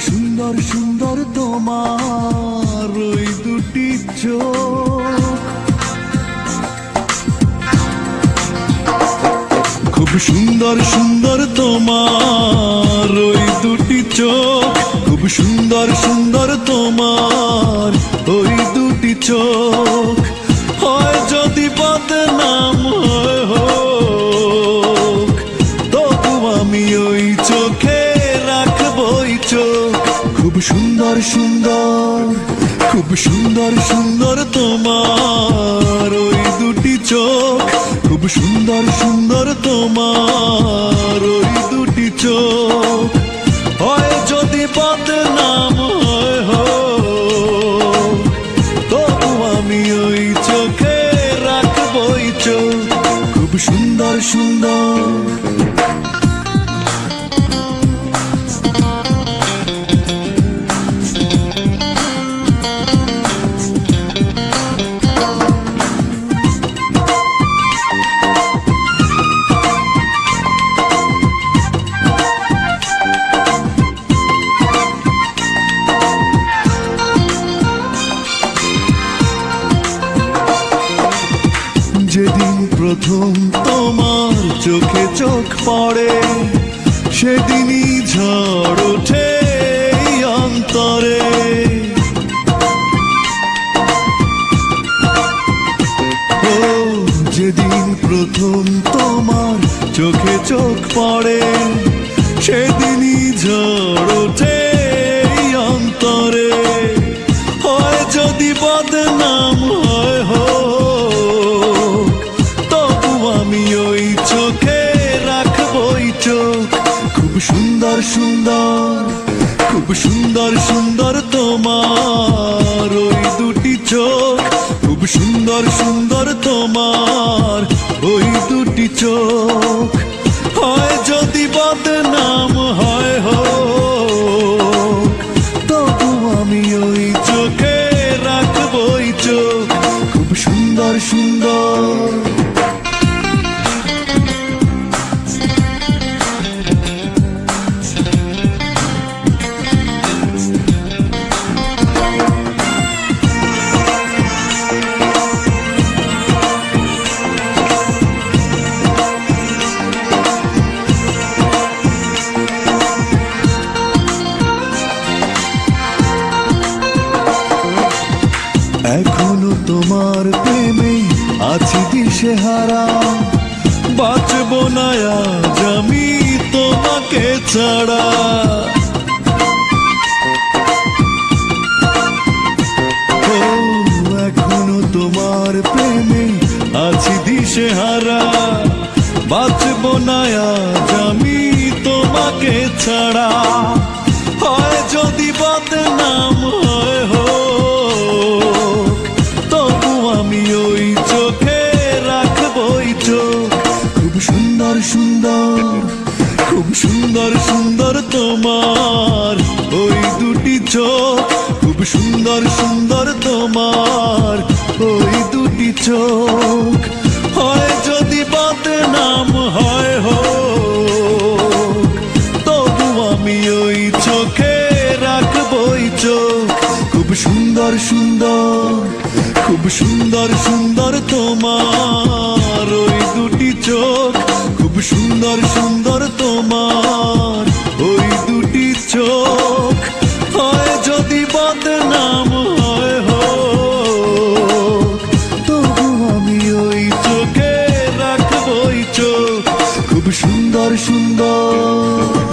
সুন্দর সুন্দর তোমার ওই দুটি চোখ। খুব সুন্দর সুন্দর তোমার ওই দুটি চোখ। খুব সুন্দর সুন্দর তোমার ওই দুটি চোখ। সুন্দর, খুব সুন্দর সুন্দর তোমার ওই দুটি চোখ। খুব সুন্দর সুন্দর তোমার ওই দুটি চোখ। হয় যদি বদনাম হয় হোক তবু আমি ওই চোখে রাখবই চোখ। খুব সুন্দর সুন্দর। প্রথম তোমার চোখে চোখ পড়ে, সেদিনই ঝড় ওঠে অন্তরে। ও যেদিন প্রথম তোমার চোখে চোখ পড়ে সেদিনই খুব সুন্দর সুন্দর তোমার ওই দুটি চোখ। খুব সুন্দর সুন্দর তোমার ওই দুটি চোখ। হয় যদি বদনাম, হয় হো তবু আমি ওই চোখে তোমার প্রেমে আছি দিশে হারা বাঁচব না আজ তোমাকে ছাড়া। এখনও তোমার বাঁচব না আজ তোমাকে ছাড়া। হয় যদি বদনাম সুন্দর সুন্দর তোমার। ওই দুটি চোখ খুব সুন্দর সুন্দর তোমার। ওই দুটি চোখ হয় যদি বদনাম হয় হো তবু আমি ওই চোখে রাখবই চোখ। খুব সুন্দর সুন্দর, খুব সুন্দর সুন্দর তোমার। ওই দুটি চোখ খুব সুন্দর সুন্দর চোখে